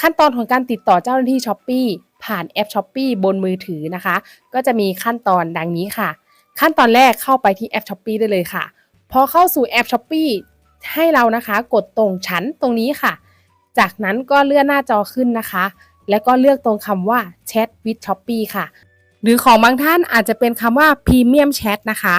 ขั้นตอนของการติดต่อเจ้าหน้าที่ช้อปปีผ่านแอปช้อปปีบนมือถือนะคะ ก็จะมีขั้นตอนดังนี้ค่ะ ขั้นตอนแรกเข้าไปที่แอปช้อปปีได้เลยค่ะ พอเข้าสู่แอปช้อปปีให้เรานะคะกดตรงชั้นตรงนี้ค่ะ จากนั้นก็เลื่อนหน้าจอขึ้นนะคะ แล้วก็เลือกตรงคำว่า Chat with Shopee ค่ะ หรือของบางท่านอาจจะเป็นคำว่า Premium Chat นะคะ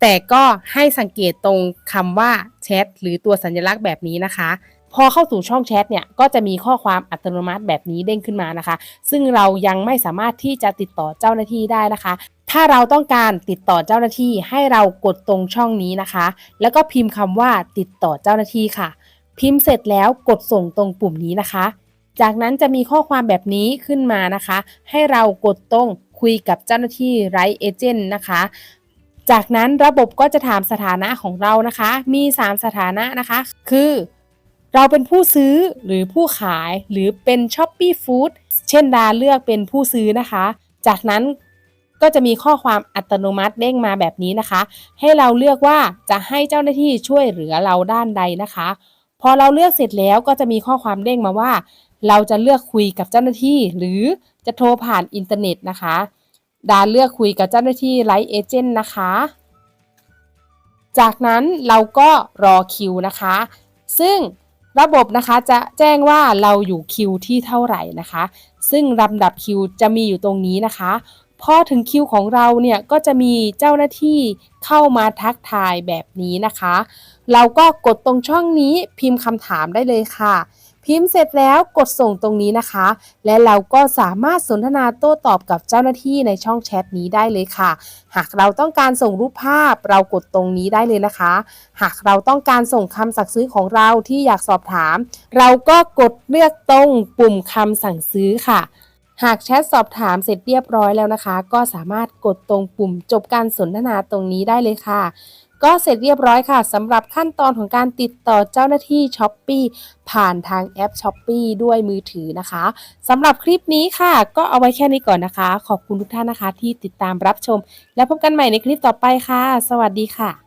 แต่ก็ให้สังเกตตรงคำว่าแชทหรือตัวสัญลักษณ์แบบนี้นะคะ พอเข้าสู่ช่องแชทเนี่ยก็จะมีข้อความอัตโนมัติแบบนี้เด้งขึ้นมานะคะ ซึ่งเรายังไม่สามารถที่จะติดต่อเจ้าหน้าที่ได้นะคะ ถ้าเราต้องการติดต่อเจ้าหน้าที่ให้เรากดตรงช่องนี้นะคะ แล้วก็พิมพ์คำว่าติดต่อเจ้าหน้าที่ค่ะ พิมพ์เสร็จแล้วกดส่งตรงปุ่มนี้นะคะ จากนั้นจะมีข้อความแบบนี้ขึ้นมานะคะ ให้เรากดตรงคุยกับเจ้าหน้าที่ไรเอเจนต์นะคะจากนั้นระบบก็จะถามสถานะของเรานะคะ มี 3 สถานะนะคะ คือ เราเป็นผู้ซื้อหรือผู้ขายหรือเป็น s h o p e e Food เช่นดาเลือกเป็นผู้ซื้อนะคะ จากนั้นก็จะมีข้อความอัตโนมัติเด้งมาแบบนี้นะคะ ให้เราเลือกว่าจะให้เจ้าหน้าที่ช่วยเหลือเราด้านใดนะคะ พอเราเลือกเสร็จแล้วก็จะมีข้อความเด้งมาว่า เราจะเลือกคุยกับเจ้าหน้าที่ หรือจะโทรผ่านอินเทอร์เน็ตนะคะ ดาเลือกคุยกับเจ้าหน้าที่ไลท์เอเจนต์นะคะ จากนั้นเราก็รอคิวนะคะ ซึ่ง ระบบนะคะจะแจ้งว่าเราอยู่คิวที่เท่าไหร่นะคะ ซึ่งลำดับคิวจะมีอยู่ตรงนี้นะคะ พอถึงคิวของเราเนี่ยก็จะมีเจ้าหน้าที่เข้ามาทักทายแบบนี้นะคะ เราก็กดตรงช่องนี้พิมพ์คำถามได้เลยค่ะ พิมพ์เสร็จแล้วกดส่งตรงนี้นะคะ และเราก็สามารถสนทนาโต้ตอบกับเจ้าหน้าที่ในช่องแชทนี้ได้เลยค่ะ หากเราต้องการส่งรูปภาพเรากดตรงนี้ได้เลยนะคะ หากเราต้องการส่งคำสั่งซื้อของเราที่อยากสอบถาม เราก็กดเลือกตรงปุ่มคำสั่งซื้อค่ะหากแชทสอบถามเสร็จเรียบร้อยแล้วนะคะ ก็สามารถกดตรงปุ่มจบการสนทนาตรงนี้ได้เลยค่ะ ก็เสร็จเรียบร้อยค่ะสำหรับขั้นตอนของการติดต่อเจ้าหน้าที่ช้อปปีผ่านทางแอปช้อปปีด้วยมือถือนะคะสำหรับคลิปนี้ค่ะ ก็เอาไว้แค่นี้ก่อนนะคะ ขอบคุณทุกท่านนะคะที่ติดตามรับชม แล้วพบกันใหม่ในคลิปต่อไปค่ะ สวัสดีค่ะ